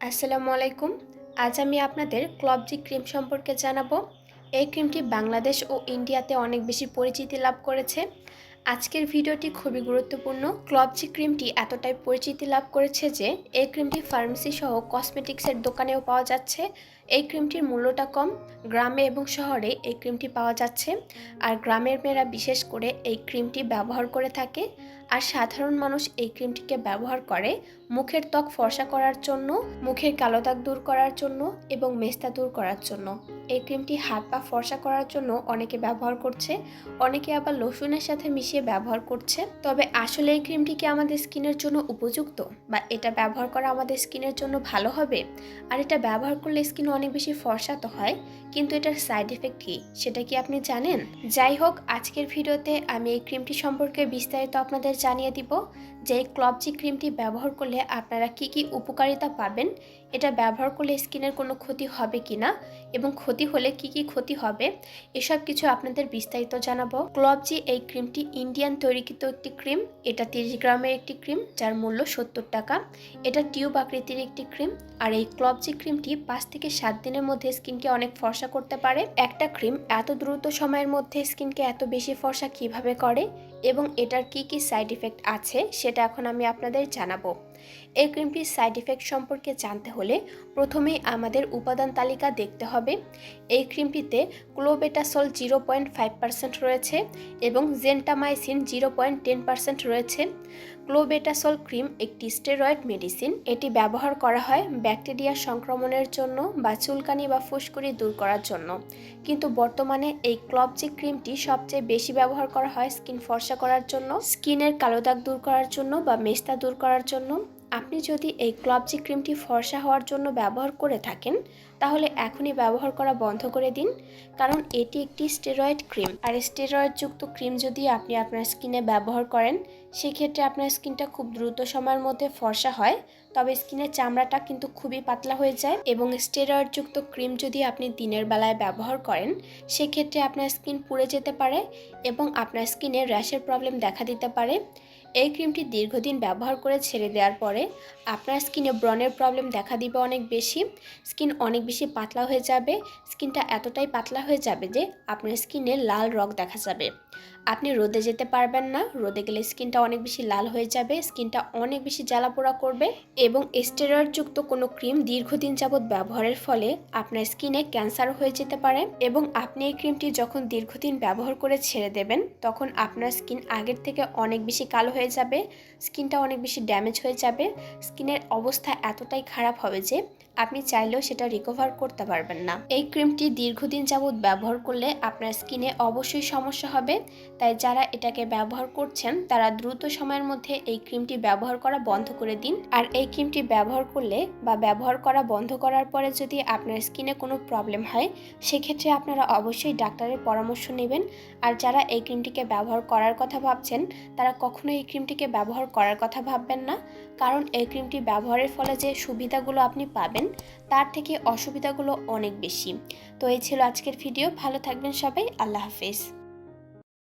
আসসালামু আলাইকুম। আজ আমি আপনাদের ক্লবজি ক্রিম সম্পর্কে জানাব। এই ক্রিমটি বাংলাদেশ ও ইন্ডিয়াতে অনেক বেশি পরিচিতি লাভ করেছে। আজকের ভিডিওটি খুবই গুরুত্বপূর্ণ। ক্লবজি ক্রিমটি এতটাই পরিচিতি লাভ করেছে যে, এই ক্রিমটি ফার্মেসি সহ কসমেটিক্সের দোকানেও পাওয়া যাচ্ছে। এই ক্রিমটির মূল্যটা কম। গ্রামে এবং শহরে এই ক্রিমটি পাওয়া যাচ্ছে। আর গ্রামের মেয়েরা বিশেষ করে এই ক্রিমটি ব্যবহার করে থাকে। আর সাধারণ মানুষ এই ক্রিমটিকে ব্যবহার করে মুখের ত্বক ফর্সা করার জন্য, মুখের কালো দাগ দূর করার জন্য এবং মেস্তা দূর করার জন্য। এই ক্রিমটি হাত পা ফর্সা করার জন্য অনেকে ব্যবহার করছে। অনেকে আবার লসুনের সাথে মিশিয়ে ব্যবহার করছে। তবে আসলে এই ক্রিমটি কি আমাদের স্কিনের জন্য উপযুক্ত? বা এটা ব্যবহার করা আমাদের স্কিনের জন্য ভালো হবে? আর এটা ব্যবহার করলে স্কিন অনেক বেশি ফর্সা তো হয়। কিন্তু এটার সাইড এফেক্ট কী, সেটা কি আপনি জানেন? যাই হোক, আজকের ভিডিওতে আমি এই ক্রিমটি সম্পর্কে বিস্তারিত আপনাদের জানিয়ে দিব। যে ক্লবজি ক্রিমটি ব্যবহার করলে আপনারা কি কি উপকারিতা পাবেন, এটা ব্যবহার করলে স্কিনের কোনো ক্ষতি হবে কি না এবং ক্ষতি হলে কি কি ক্ষতি হবে, এসব কিছু আপনাদের বিস্তারিত জানাব। ক্লবজি এই ক্রিমটি ইন্ডিয়ান তৈরিকৃত একটি ক্রিম, এটা তিরিশ গ্রামের একটি ক্রিম, যার মূল্য সত্তর টাকা। এটা টিউব আকৃতির একটি ক্রিম, আর এই ক্লবজি ক্রিমটি পাঁচ থেকে সাত দিনের মধ্যে স্কিনকে অনেক ফর্সা করতে পারে। একটা ক্রিম এত দ্রুত সময়ের মধ্যে স্কিনকে এত বেশি ফর্সা কীভাবে করে এবং এটার কি কি সাইড ইফেক্ট আছে সেটা এখন আমি আপনাদের জানাব। এই ক্রিমটির সাইড ইফেক্ট সম্পর্কে জানতে হলে প্রথমেই আমাদের উপাদান তালিকা দেখতে হবে। এই ক্রিমটিতে clobetasol zero point five percent রয়েছে এবং gentamicin zero point ten percent রয়েছে। ক্লোবেটাসল ক্রিম, একটি স্টেরয়েড মেডিসিন। এটি ব্যবহার করা হয় ব্যাকটেরিয়া সংক্রমণের জন্য বা চুলকানি বা ফুসকুড়ি দূর করার জন্য। কিন্তু বর্তমানে এই ক্লবজি ক্রিমটি সবচেয়ে বেশি ব্যবহার করা হয় স্কিন ফর্সা করার জন্য, স্কিনের কালো দাগ দূর করার জন্য বা মেস্তা দূর করার জন্য। আপনি যদি এই ক্লবজি ক্রিমটি ফর্সা হওয়ার জন্য ব্যবহার করে থাকেন, তাহলে এখনই ব্যবহার করা বন্ধ করে দিন। কারণ এটি একটি স্টেরয়েড ক্রিম। আর স্টেরয়েডযুক্ত ক্রিম যদি আপনি আপনার স্কিনে ব্যবহার করেন, সেক্ষেত্রে আপনার স্কিনটা খুব দ্রুত সময়ের মধ্যে ফর্সা হয়। তবে স্কিনের চামড়াটা কিন্তু খুবই পাতলা হয়ে যায় এবং স্টেরয়েডযুক্ত ক্রিম যদি আপনি দিনের বেলায় ব্যবহার করেন, সেক্ষেত্রে আপনার স্কিন পুড়ে যেতে পারে এবং আপনার স্কিনে র্যাশের প্রবলেম দেখা দিতে পারে। এই ক্রিমটি দীর্ঘদিন ব্যবহার করে ছেড়ে দেওয়ার পরে আপনার স্কিনে ব্রণের প্রবলেম দেখা দিবে অনেক বেশি। স্কিন অনেক বেশি পাতলা হয়ে যাবে। স্কিনটা এতটাই পাতলা হয়ে যাবে যে আপনার স্কিনে লাল রগ দেখা যাবে। আপনি রোদে যেতে পারবেন না। রোদে গেলে স্কিনটা অনেক বেশি লাল হয়ে যাবে। স্কিনটা অনেক বেশি জ্বালা পোড়া করবে এবং স্টেরয়েডযুক্ত কোনো ক্রিম দীর্ঘদিন যাবৎ ব্যবহারের ফলে আপনার স্কিনে ক্যান্সার হয়ে যেতে পারে এবং আপনি এই ক্রিমটি যখন দীর্ঘদিন ব্যবহার করে ছেড়ে দেবেন, তখন আপনার স্কিন আগের থেকে অনেক বেশি কালো হয়ে যাবে স্কিনটা অনেক বেশি ড্যামেজ হয়ে যাবে স্কিনের অবস্থা এতটাই খারাপ হবে যে আপনি চাইলেও সেটা রিকভার করতে পারবেন না। এই ক্রিমটি দীর্ঘদিন যাবৎ ব্যবহার করলে আপনার স্কিনে অবশ্যই সমস্যা হবে। তাই যারা এটাকে ব্যবহার করছেন, তারা দ্রুত সময়ের মধ্যে এই ক্রিমটি ব্যবহার করা বন্ধ করে দিন। আর এই ক্রিমটি ব্যবহার করলে বা ব্যবহার করা বন্ধ করার পরে যদি আপনার স্কিনে কোনো প্রবলেম হয়, সেক্ষেত্রে আপনারা অবশ্যই ডাক্তারের পরামর্শ নেবেন। আর যারা এই ক্রিমটিকে ব্যবহার করার কথা ভাবছেন, তারা কখনো এই ক্রিমটিকে ব্যবহার করার কথা ভাববেন না। কারণ এই ক্রিমটি ব্যবহারের ফলে যে সুবিধাগুলো আপনি পাবেন তার থেকে অসুবিধাগুলো অনেক বেশি। তো এই ছিল আজকের ভিডিও, ভালো থাকবেন সবাই, আল্লাহ হাফেজ।